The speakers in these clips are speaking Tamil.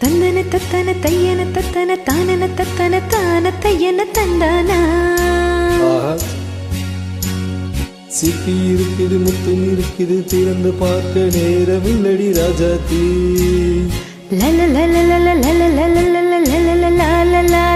தந்தன தத்தன தையன தத்தன தானன தத்தன தான தையன தந்தானா. சிப்பி இருக்குது முத்தும் இருக்குது திறந்து பார்க்க ராஜாத்தி லல லல லல லல லல லல லல லல லல லல லல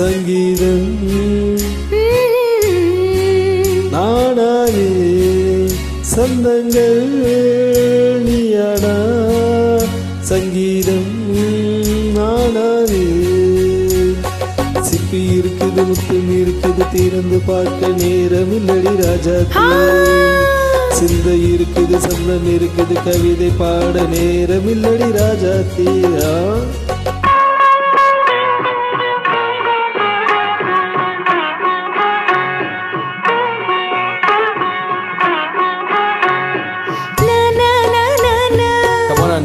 சங்கீதம். ம், சந்தங்கள் நீயானா சங்கீதம் நானானே சிப்பி இருக்குது முத்தம் இருக்குது திறந்து பார்க்க நேரம் இல்லடி ராஜா சிந்தை இருக்குது சந்தம் இருக்குது கவிதை பாட நேரம் இல்லடி ராஜா தீரா.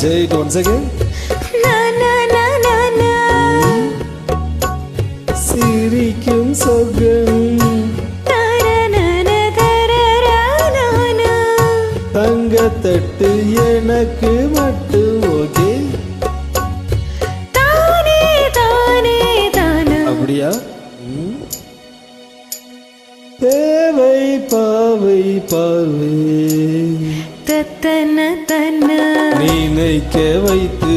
Say it once again. Na, na, na, na, na. சிரிக்கும் சொர்க்கம். தங்கத்தட்டு எனக்கு மட்டும் ஓகே தானே, தானே, தானா. அப்படியா. தேவை பாவை பார்வை தத்தன, தன்ன. நினைக்க வைத்து.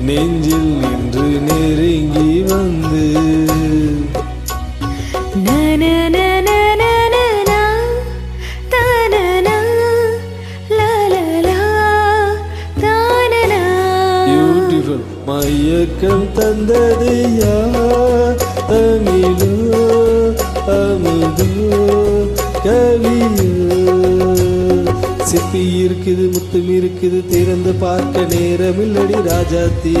நெஞ்சில் நின்று நெருங்கி வந்து. மயக்கம் தந்தது யார்? தமிழோ அமுதோ கவி தீ இருக்குது முத்தும் இருக்குது திறந்து பார்க்க ராஜா ராஜாத்தி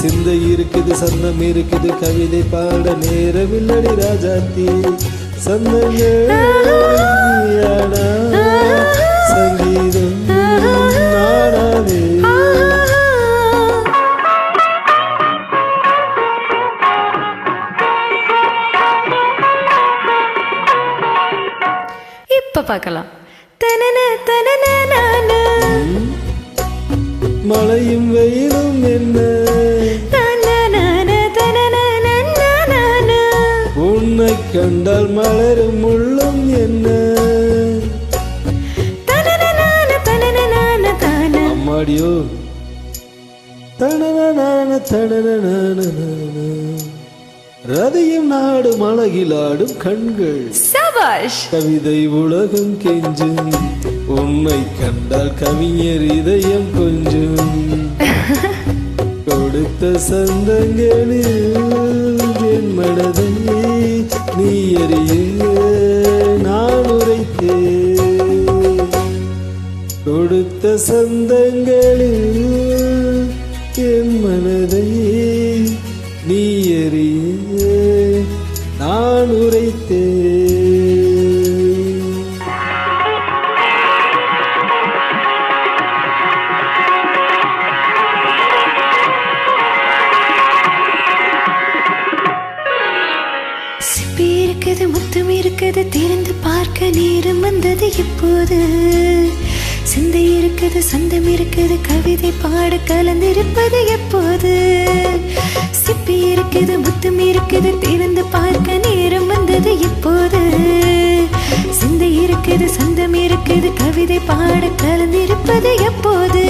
சிந்தை இருக்குது சந்தம் இருக்குது கவிதை பாட நேரமில்லடி ராஜாத்தி சந்தங்கள் நீயானா, சங்கீதம் இப்ப பார்க்கலாம். தனன மழையும் வெயிலும் என்ன. உன்னை கண்டால் மலரும் முள்ளும் என்ன. அம்மாடியோ. தனனனான தனனனான ரதியும் நாடும் அழகிலாடும் கண்கள். கவிதை உலகம் கெஞ்சும். உன்னை கண்டால் கவிஞர் இதயம் கொஞ்சம். கொடுத்த சந்தங்களில் என் மனதை நீ அறியுங்க நான் உரைத்தேன். கொடுத்த சந்தங்கள் இருக்குது முத்தம் இருக்குது. திறந்து பார்க்க நேரம் வந்தது இப்போது. சிந்தை இருக்குது சந்தம் இருக்குது. கவிதை பாட கலந்திருப்பது எப்போது? சிப்பி இருக்குது முத்தம் இருக்குது. திறந்து பார்க்க நேரம் வந்தது இப்போது. சிந்தை இருக்குது சந்தம் இருக்குது. கவிதை பாட கலந்திருப்பது எப்போது?